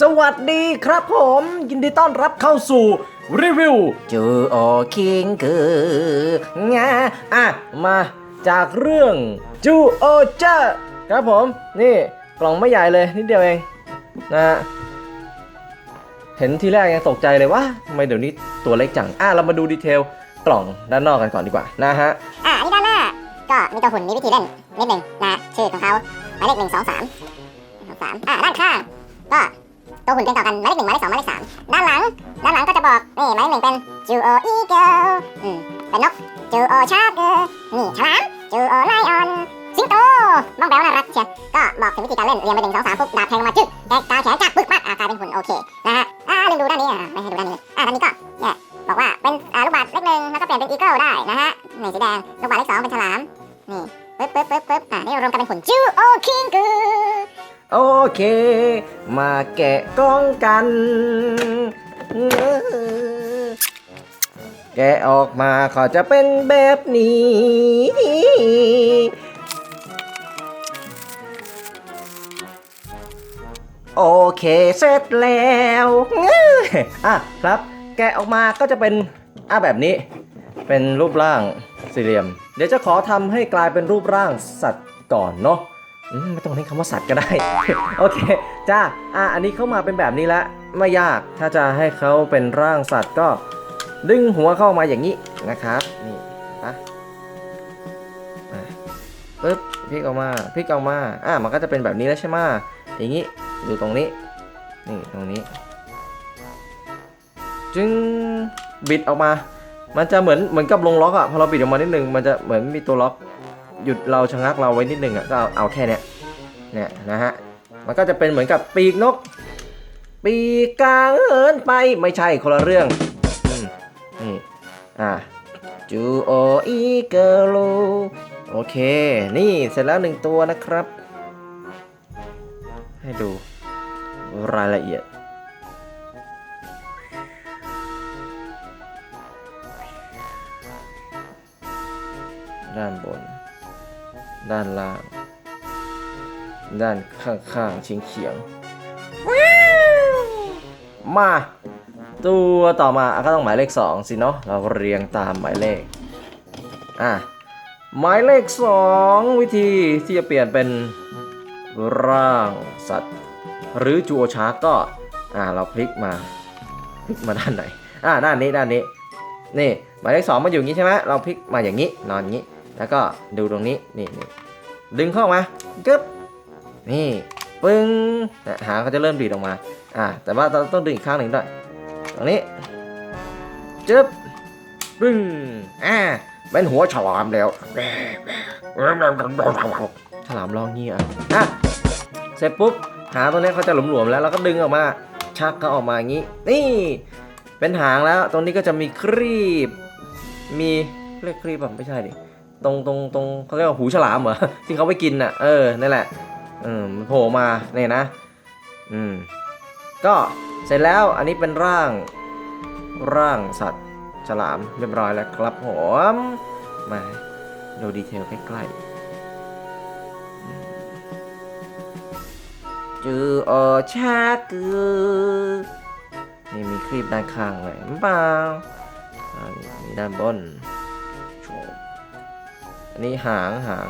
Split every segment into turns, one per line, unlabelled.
สวัสดีครับผม ยินดีต้อนรับเข้าสู่รีวิวจูโอคิงคืองาอะ มาจากเรื่องจูโอเจอร์ครับผม นี่กล่องไม่ใหญ่เลยนิดเดียวเองนะฮะเห็นทีแรกยังตกใจเลยว่าทำไมเดี๋ยวนี้ตัวเล็กจัง อะ เรามาดูดีเทลกล่องด้านนอกกันก่อนดีกว่านะฮะ
อ่าอันนี้ด้านหน้าก็มีตัวหุ่นมีวิธีเล่นนิดหนึ่งนะชื่อของเขาหมายเลขหนึ่งสองสาม สามอ่าด้านข้างก็ตัวหุ่นเป็นต่อกันหมายเลขหนึ่งหมายเลขสองหมายเลขสามด้านหลัง ด้านหลังก็จะบอกนี่หมายเลขหนึ่งเป็นจูโออีเกิลอืมเป็นนกจูโอชาร์กนี่ฉลามจูโอไลออนสิงโตมองแบวน่ารักเชียวก็บอกถึงวิธีการเล่นเรียงไปหนึ่งสองสามปุ๊บดาบแทงลงมาจึ๊กแตกตาแขนจักปึ๊กปักอ่ากลายเป็นหุ่นโอเคนะฮะอ่าลืมดูด้านนี้อะไม่ให้ดูด้านนี้อ่าด้านนี้ก็เนี่ยบอกว่าเป็นอ่าลูกบาศก์เลขหนึ่งแล้วก็เปลี่ยนเป็นอีเกิลได้นะฮะนี่สีแดงลูกบาศก์เลขสองเป็นฉลามนี่ปึ๊บปึ๊บปึ๊บปึ๊บอ่านี่รวมกันเป็นผลจูโอคิงกู
โอเค มาแกะกล้องกัน แกะออกมาก็จะเป็นแบบนี้ โอเคเสร็จแล้วอะครับ แกะออกมาก็จะเป็นอะแบบนี้ เป็นรูปร่างสี่เหลี่ยม เดี๋ยวจะขอทำให้กลายเป็นรูปร่างสัตว์ก่อนเนาะ ไม่ต้องเน้นคำว่าสัตว์ก็ได้ โอเค จ้า อะ อันนี้เข้ามาเป็นแบบนี้แล้วไม่ยาก ถ้าจะให้เขาเป็นร่างสัตว์ก็ ดึงหัวเข้ามาอย่างนี้นะครับ นี่นะปึ๊บพลิกออกมาพลิกออกมา อะ มันก็จะเป็นแบบนี้แล้วใช่ไหมอย่างนี้ดูตรงนี้ นี่ ตรงนี้ จึงบิดออกมา มันจะเหมือนเหมือนกับลงล็อกอะพอเราบิดออกมานิดนึง มันจะเหมือนมีตัวล็อก หยุดเราชะงักเราไว้นิดนึงอะก็เอาเอาแค่เนี้ยเนี่ยนะฮะมันก็จะเป็นเหมือนกับปีกนก ปีกกลางเหินไปไม่ใช่คนละเรื่องนี่อะจูโออีเกโลโอเค นี่เสร็จแล้วหนึ่งตัวนะครับ ให้ดูรายละเอียด ด้านบน ด้านล่าง ด้านข้างๆเฉียงเฉียงๆมาตัวต่อมาอะก็ต้องหมายเลข 2 สิเนาะเราเรียงตามหมายเลขอะหมายเลข 2 วิธีที่จะเปลี่ยนเป็นร่างสัตว์ หรือจูโอชาร์กก็อะเราพลิกมาพลิกมาด้านไหนอะด้านนี้ด้านนี้นี่หมายเลขสองมาอยู่อย่างนี้ใช่ไหมเราพลิกมาอย่างนี้นอนอย่างนี้ แล้วก็ดูตรงนี้นี่นี่ดึงเข้ามากึ๊บนี่ปึ้งหางเขาจะเริ่มดีดออกมาอ่าแต่ว่าเราต้องดึงอีกข้างหนึ่งด้วยตรงนี้จึ๊บปึ้งอ่าเป็นหัวฉลามแล้วฉลามร้องเงี้ยอะเสร็จปุ๊บหางตัวนี้เขาจะหลวมๆแล้วเราก็ดึงออกมาชักเขาออกมาอย่างนี้ นี่ เป็นหางแล้วตรงนี้ก็จะมีครีบ มีเรียกครีบแบบไม่ใช่ดิ ตรงตรงตรงเขาเรียกว่าหูฉลามเหรอที่เขาไปกินน่ะ เออนั่นแหละเออมันโผล่มาเนี่ยนะ อืมก็เสร็จแล้วอันนี้เป็นร่างร่างสัตว์ฉลามเรียบร้อยแล้วครับผมมาดูดีเทลใกล้ๆอืมจืออชากือนี่มีคลิปด้านข้างเลยเปล่าอันนี้มีด้านบน อันนี้หางหาง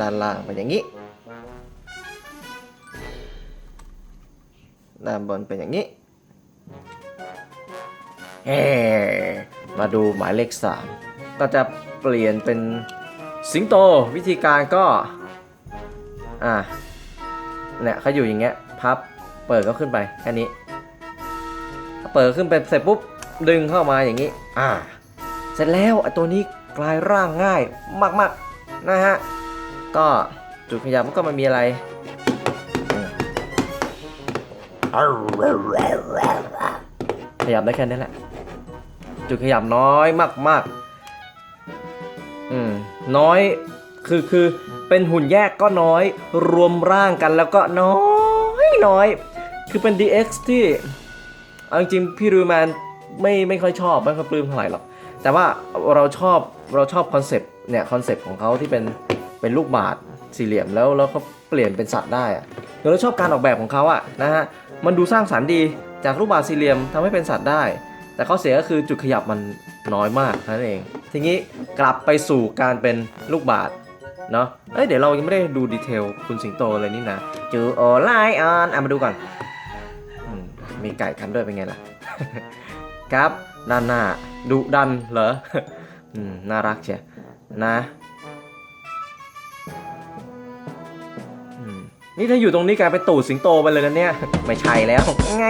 ด้านล่างเป็นอย่างนี้ ด้านบนเป็นอย่างนี้เฮ้มาดูหมายเลขสามก็จะเปลี่ยนเป็นสิงโตวิธีการก็ อ่าเนี่ยเขาอยู่อย่างเงี้ย พับ เปิดก็ขึ้นไป แค่นี้ เปิดขึ้นไปเสร็จปุ๊บ ดึงเข้ามาอย่างนี้ อ่า เสร็จแล้วไอ้ตัวนี้กลายร่างง่ายมากๆนะฮะ ก็จุดขยับมันก็ไม่มีอะไรอืมขยับได้แค่นี้แหละ จุดขยับน้อยมากๆ อืม น้อย คือคือเป็นหุ่นแยกก็น้อย รวมร่างกันแล้วก็น้อยน้อย คือเป็น DX ที่ เอาจริงๆพี่รูแมน ไม่ไม่ค่อยชอบไม่ค่อยปลื้มเท่าไหร่หรอกแต่ว่าเราชอบเราชอบคอนเซปต์เนี่ยคอนเซปต์ของเขาที่เป็นเป็นลูกบาศก์สี่เหลี่ยมแล้วแล้วเขาเปลี่ยนเป็นสัตว์ได้อะเราชอบการออกแบบของเขาอะนะฮะมันดูสร้างสรรค์ดีจากรูปบาศก์สี่เหลี่ยมทำให้เป็นสัตว์ได้ แต่ข้อเสียก็คือจุดขยับมันน้อยมากนั่นเอง ทีนี้กลับไปสู่การเป็นลูกบาศก์เนาะเอ้ยเดี๋ยวเรายังไม่ได้ดูดีเทลคุณสิงโตเลยนี่นะจูโอไลออนอะมาดูก่อนมมีไก่คันด้วยเป็นไงล่ะ ครับด้านหน้าดุดันเหรออืมน่ารักเชียวนะอืมนี่ถ้าอยู่ตรงนี้กลายเป็นตูดสิงโตไปเลยนะเนี่ย ไม่ใช่แล้วไง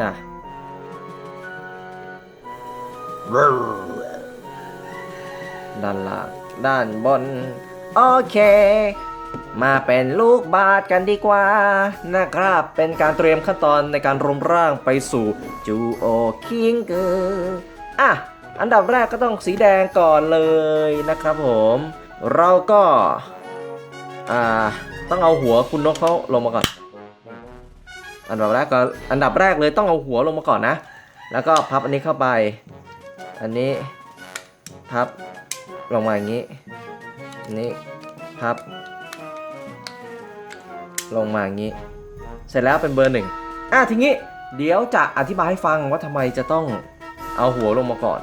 จ้ะด้านล่างด้านบน โอเค มาเป็นลูกบาศก์กันดีกว่านะครับ เป็นการเตรียมขั้นตอนในการรวมร่างไปสู่จูโอคิงเกอร์อะ อันดับแรกก็ต้องสีแดงก่อนเลยนะครับผม เราก็ อ่า ต้องเอาหัวคุณนกเขาลงมาก่อน อันดับแรกก็อันดับแรกเลยต้องเอาหัวลงมาก่อนนะ แล้วก็พับอันนี้เข้าไป อันนี้ พับลงมาอย่างนี้อันนี้พับ ลงมาอย่างนี้ เสร็จแล้วเป็นเบอร์หนึ่งอะทีนี้เดี๋ยวจะอธิบายให้ฟังว่าทำไมจะต้องเอาหัวลงมาก่อน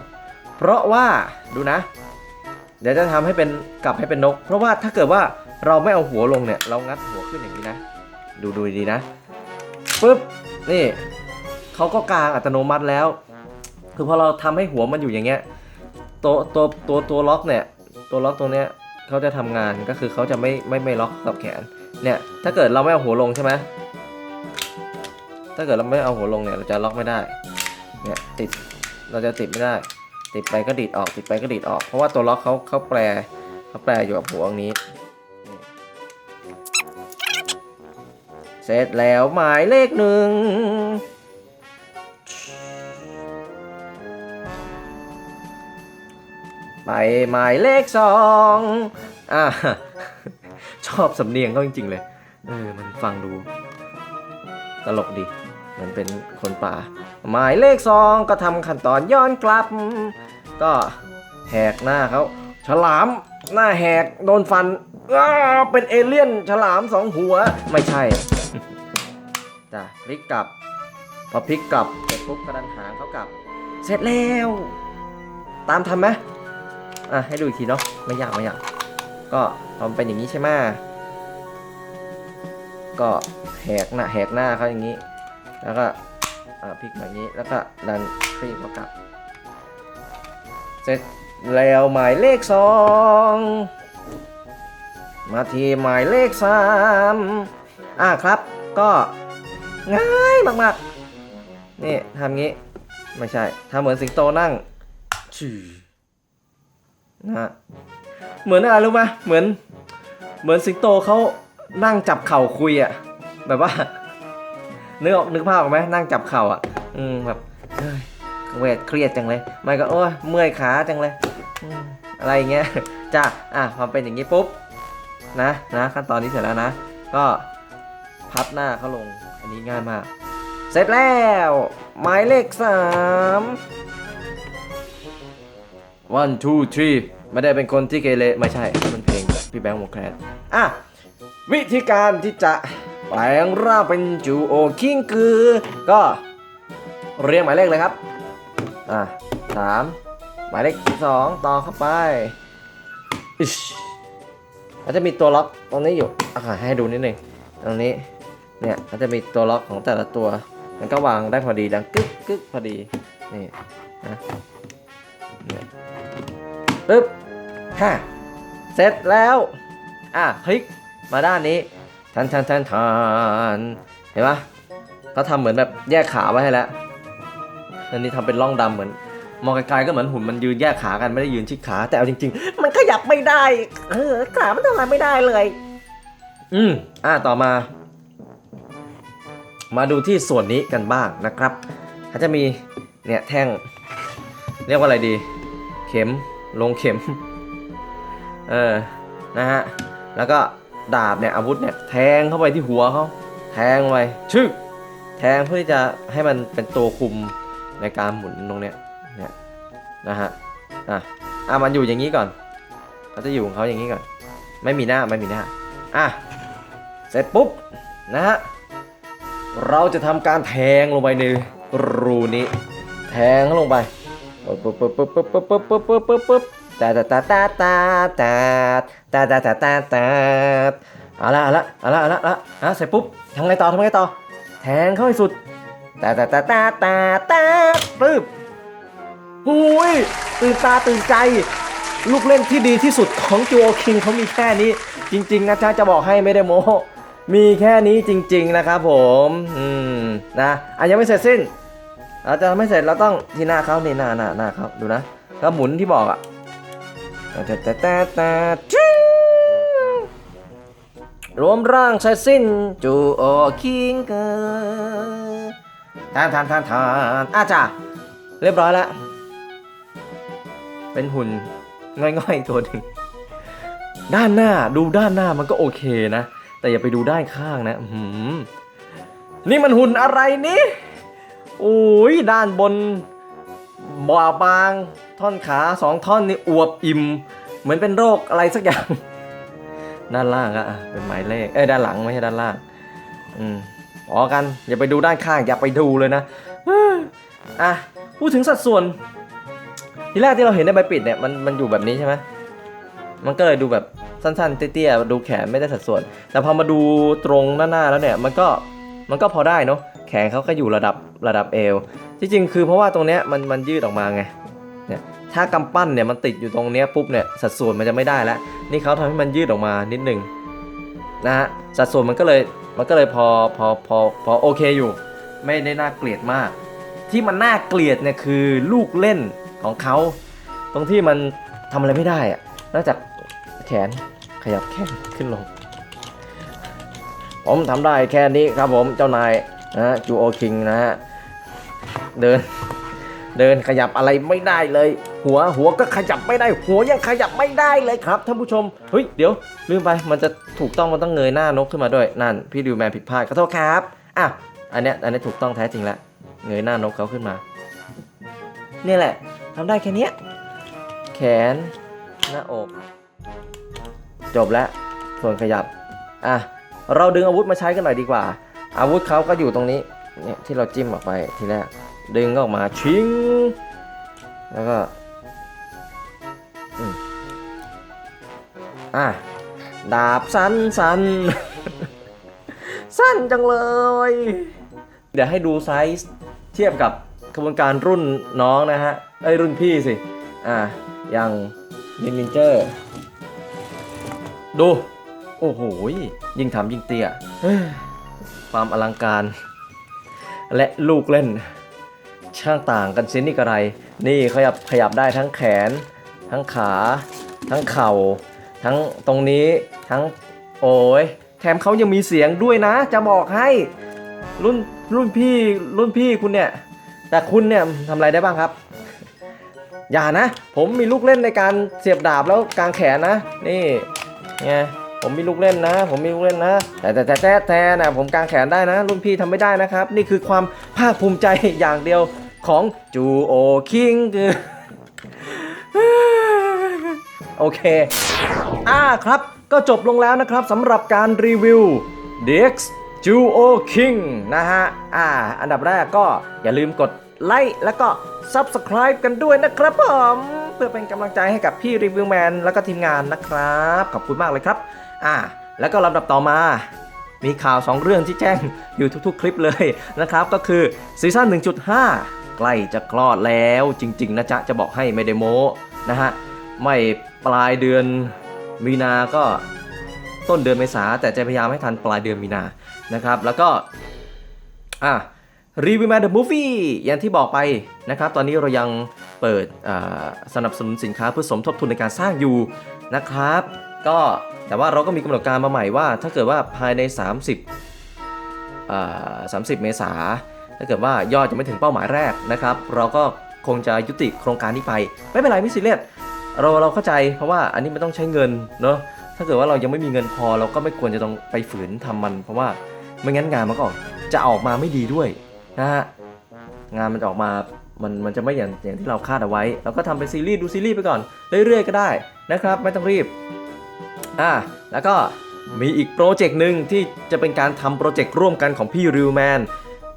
เพราะว่าดูนะ เดี๋ยวจะทำให้เป็นกลับให้เป็นนก เพราะว่าถ้าเกิดว่าเราไม่เอาหัวลงเนี่ย เรางัดหัวขึ้นอย่างนี้นะ ดูดูดีนะปึ๊บนี่เขาก็กางอัตโนมัติแล้ว คือพอเราทำให้หัวมันอยู่อย่างเงี้ยตัวตัวตัวตัวล็อกเนี่ย ตัวล็อกตรงเนี้ยเขาจะทำงานก็คือเขาจะไม่ไม่ไม่ล็อกกับแขน เนี่ย ถ้าเกิดเราไม่เอาหัวลงใช่ไหมถ้าเกิดเราไม่เอาหัวลงเนี่ยเราจะล็อกไม่ได้ เนี่ยติด เราจะติดไม่ได้ ติดไปก็ดีดออก ติดไปก็ดีดออก เพราะว่าตัวล็อกเขาเขาแปรเขาแปรอยู่กับหัวนี้ เสร็จแล้วหมายเลขหนึ่งไปหมายเลขสองอ่า ชอบสำเนียงเขาจริง ๆ เลย เออ มันฟังดู ตลกดีเหมือนเป็นคนป่า หมายเลขสองก็ทำขั้นตอนย้อนกลับ ก็แหกหน้าเขาฉลามหน้าแหกโดนฟันอ้าเป็นเอเลี่ยนฉลามสองหัวไม่ใช่ จ้ะพลิกกลับ พอพลิกกลับเสร็จปุ๊บกระดันหางเขากลับ เสร็จแล้ว ตามทันไหมอะให้ดูอีกทีเนาะไม่ยากไม่ยาก ก็พอมเป็นอย่างนี้ใช่ไหมก็แหกหน้าแหกหน้าเขาอย่างนี้ แล้วก็พลิกแบบนี้แล้วก็ดันคลี่เขากลับ เสร็จแล้วหมายเลขสองมาทีหมายเลขสามอ่าครับก็ง่ายมากๆ นี่ทำงี้ ไม่ใช่ทำเหมือนสิงโตนั่งนะ เหมือนอะไรรู้ไหมเหมือน เหมือนสิงโตเขานั่งจับเข่าคุยอะแบบว่านึกออกนึกภาพออกไหมนั่งจับเข่าอะอืมแบบเฮ้ยเวทเครียดจังเลยไม่ก็โอ้ยเมื่อยขาจังเลยอะไรเงี้ยจ้ะอะพอเป็นอย่างนี้ปุ๊บนะนะขั้นตอนนี้เสร็จแล้วนะ ก็พับหน้าเขาลงอันนี้ง่ายมาก เสร็จแล้วหมายเลขสาม one two three ไม่ได้เป็นคนที่เกเรไม่ใช่มันเพลงพี่แบงค์วงแคลนอะวิธีการที่จะแปลงร่างเป็นจูโอคิงคือ ก็เรียงหมายเลขเลยครับ อะสามหมายเลขสองต่อเข้าไปอิชมันจะมีตัวล็อกตรงนี้อยู่อะให้ดูนิดนึงตรงนี้เนี่ยมันจะมีตัวล็อกของแต่ละตัว มันก็วางได้พอดีดังกึกกึกพอดีนี่นะเนี่ยปึ๊บ ฮ่าเสร็จแล้ว อะพลิกมาด้านนี้ทันทันทันทันเห็นปะก็ทำเหมือนแบบแยกขาไว้ให้แล้วอันนี้ทำเป็นร่องดำเหมือน มองไกลๆก็เหมือนหุ่นมันยืนแยกขากันไม่ได้ยืนชิดขา แต่เอาจริง ๆ มันขยับไม่ได้ เออขามันทำอะไรไม่ได้เลย อืมอะต่อมา มาดูที่ส่วนนี้กันบ้างนะครับเขาจะมีเนี่ยแท่ง เรียกว่าอะไรดี เข็มลงเข็ม เออ นะฮะ แล้วก็ดาบเนี่ยอาวุธเนี่ยแทงเข้าไปที่หัวเขาแทงไปชึกแทงเพื่อที่จะให้มันเป็นตัวคุมในการหมุนตรงเนี้ยเนี่ยนะฮะอะอะมันอยู่อย่างนี้ก่อนเขาจะอยู่ของเขาอย่างนี้ก่อน ไม่มีหน้าไม่มีหน้าอะเสร็จปุ๊บนะฮะเราจะทำการแทงลงไปในรูนี้ แทงลงไปปึ๊บปึ๊บปึ๊บปึ๊บปึ๊บปึ๊บปึ๊บปึ๊บปึ๊บปึ๊บ ตาตาตาตาตาตาตาตาตาตาตาเอาละเอาละเอาละเอาละเอาละอะเสร็จปุ๊บทำไงต่อทำไงต่อ แทงเข้าให้สุดตาตาตาตาตาตาปึ๊บหุยตื่นตาตื่นใจ ลูกเล่นที่ดีที่สุดของจูโอคิงเขามีแค่นี้ จริง ๆ นะจ๊ะจะบอกให้ไม่ได้โม้มีแค่นี้จริง ๆ นะครับผม อืม นะอะยังไม่เสร็จสิ้น เราจะทำไม่เสร็จเราต้องที่หน้าเขานี่หน้าหน้าหน้าเขาดูนะก็หมุนที่บอกอะ ต่แต่แต่แต่จิ้งรวมร่างเสร็จสิ้นจูโอคิงเกอร์ทานทานทานทานอาจ้าเรียบร้อยแล้ว เป็นหุ่นง่อยๆตัวหนึ่งด้านหน้าดูด้านหน้ามันก็โอเคนะ แต่อย่าไปดูด้านข้างนะหือนี่มันหุ่นอะไรนี่โอ้ยด้านบนบ่าบาง ท่อนขาสองท่อนนี่อวบอิ่ม เหมือนเป็นโรคอะไรสักอย่าง ด้านล่างอะเป็นหมายเลข เอ้ยด้านหลังไม่ใช่ด้านล่าง อืมพอกัน อย่าไปดูด้านข้าง อย่าไปดูเลยนะอะพูดถึงสัดส่วน ทีแรกที่เราเห็นในใบปิดเนี่ยมันมันอยู่แบบนี้ใช่ไหมมันก็เลยดูแบบสั้นๆ เตี้ยๆ ดูแขนไม่ได้สัดส่วน แต่พอมาดูตรงหน้าๆแล้วเนี่ย มันก็มันก็พอได้เนาะแขนเขาก็อยู่ระดับระดับเอว ที่จริงคือเพราะว่าตรงเนี้ยมันมันยืดออกมาไง เนี่ยถ้ากำปั้นเนี่ยมันติดอยู่ตรงเนี้ยปุ๊บเนี่ยสัดส่วนมันจะไม่ได้แล้วนี่เขาทำให้มันยืดออกมานิดนึงนะฮะสัดส่วนมันก็เลยมันก็เลยพอพอพอพอโอเคอยู่ ไม่ได้น่าเกลียดมาก ที่มันน่าเกลียดเนี่ยคือลูกเล่นของเขาตรงที่มันทำอะไรไม่ได้อะนอกจากแขนขยับแขนขึ้นลง ผมทำได้แค่นี้ครับผมเจ้านายนะจูโอคิงนะฮะเดิน เดินขยับอะไรไม่ได้เลย หัวหัวก็ขยับไม่ได้ หัวยังขยับไม่ได้เลยครับท่านผู้ชมเฮ้ยเดี๋ยวลืมไปมันจะถูกต้องมันต้องเงยหน้านกขึ้นมาด้วยนั่นพี่ดิวแมนผิดพลาดขอโทษครับอะอันเนี้ยอันนี้ถูกต้องแท้จริงแล้วเงยหน้านกเขาขึ้นมาเนี่ยแหละทำได้แค่นี้แขน หน้าอก จบแล้วส่วนขยับอะเราดึงอาวุธมาใช้กันหน่อยดีกว่า อาวุธเขาก็อยู่ตรงนี้เนี่ยที่เราจิ้มออกไปทีแรก ดึงออกมาชิง แล้วก็อะดาบสั้นสั้นสั้นจังเลย เดี๋ยวให้ดูไซส์เทียบกับกระบวนการรุ่นน้องนะฮะไอ้รุ่นพี่สิ อะอย่างนินนินเจอร์ ดู โอ้โห ยิ่งทำยิ่งเตี้ยความอลังการ และลูกเล่น ช่างต่างกันสินี่กระไร นี่ขยับขยับได้ทั้งแขน ทั้งขา ทั้งเข่า ทั้งตรงนี้ทั้งโอ้ยแถมเขายังมีเสียงด้วยนะ จะบอกให้รุ่นรุ่นพี่รุ่นพี่คุณเนี่ย แต่คุณเนี่ยทำอะไรได้บ้างครับ อย่านะ ผมมีลูกเล่นในการเสียบดาบแล้วกางแขนนะ นี่ไงผมมีลูกเล่นนะ ผมมีลูกเล่นนะ แต่แต่แต่แต่แต่นะผมกางแขนได้นะ รุ่นพี่ทำไม่ได้นะครับ นี่คือความภาคภูมิใจอย่างเดียว ของจูโอคิงคือโอเค อ่าครับ ก็จบลงแล้วนะครับสำหรับการรีวิว DX Duo King นะฮะ อ่า อันดับแรกก็อย่าลืมกดไลค์แล้วก็ Subscribe กันด้วยนะครับผม เพื่อเป็นกำลังใจให้กับพี่รีวิวแมนแล้วก็ทีมงานนะครับ ขอบคุณมากเลยครับ อ่า แล้วก็ลำดับต่อมา มีข่าว 2 เรื่องที่แจ้งอยู่ทุกๆ คลิปเลยนะครับ ก็คือซีซั่น1.5 ใกล้จะคลอดแล้วจริง ๆ นะจ๊ะ จะบอกให้ไม่ได้โม้นะฮะ ไม่ปลายเดือนมีนาก็ต้นเดือนเมษาแต่จะพยายามให้ทันปลายเดือนมีนานะครับ แล้วก็ อะรีวิวแมนเดอะมูฟวี่อย่างที่บอกไปนะครับ ตอนนี้เรายังเปิดสนับสนุนสินค้าเพื่อสมทบทุนในการสร้างอยู่นะครับ ก็แต่ว่าเราก็มีกำหนดการมาใหม่ว่า ถ้าเกิดว่าภายใน 30อ่า30 เมษา ถ้าเกิดว่ายอดจะไม่ถึงเป้าหมายแรกนะครับ เราก็คงจะยุติโครงการนี้ไป ไม่เป็นไรไม่ซีเรียสเราเราเข้าใจเพราะว่าอันนี้มันต้องใช้เงินเนาะถ้าเกิดว่าเรายังไม่มีเงินพอ เราก็ไม่ควรจะต้องไปฝืนทำมัน เพราะว่าไม่งั้นงานมันก็จะออกมาไม่ดีด้วยนะฮะงานมันจะออกมามันมันจะไม่อย่างอย่างที่เราคาดเอาไว้ เราก็ทำเป็นซีรีส์ดูซีรีส์ไปก่อนเรื่อยๆก็ได้นะครับ ไม่ต้องรีบอะแล้วก็มีอีกโปรเจกต์หนึ่งที่จะเป็นการทำโปรเจกต์ร่วมกันของพี่ริวแมน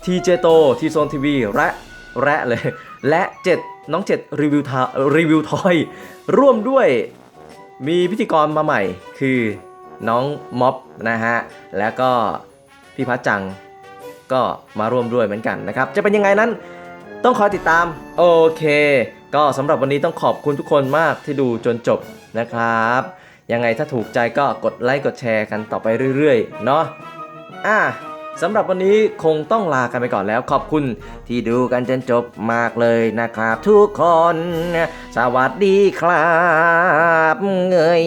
ทีเจโตทีโซนทีวีและและเลยและเจ็ดน้องเจ็ดรีวิวทารีวิวทอยร่วมด้วยมีพิธีกรมาใหม่คือน้องม็อบนะฮะ แล้วก็พี่พัชจังก็มาร่วมด้วยเหมือนกันนะครับ จะเป็นยังไงนั้นต้องคอยติดตาม โอเค ก็สำหรับวันนี้ต้องขอบคุณทุกคนมากที่ดูจนจบนะครับ ยังไงถ้าถูกใจก็กดไลค์กดแชร์กันต่อไปเรื่อยๆ เนาะอะ สำหรับวันนี้คงต้องลากันไปก่อนแล้วขอบคุณที่ดูกันจนจบมากเลยนะครับทุกคน สวัสดีครับเงย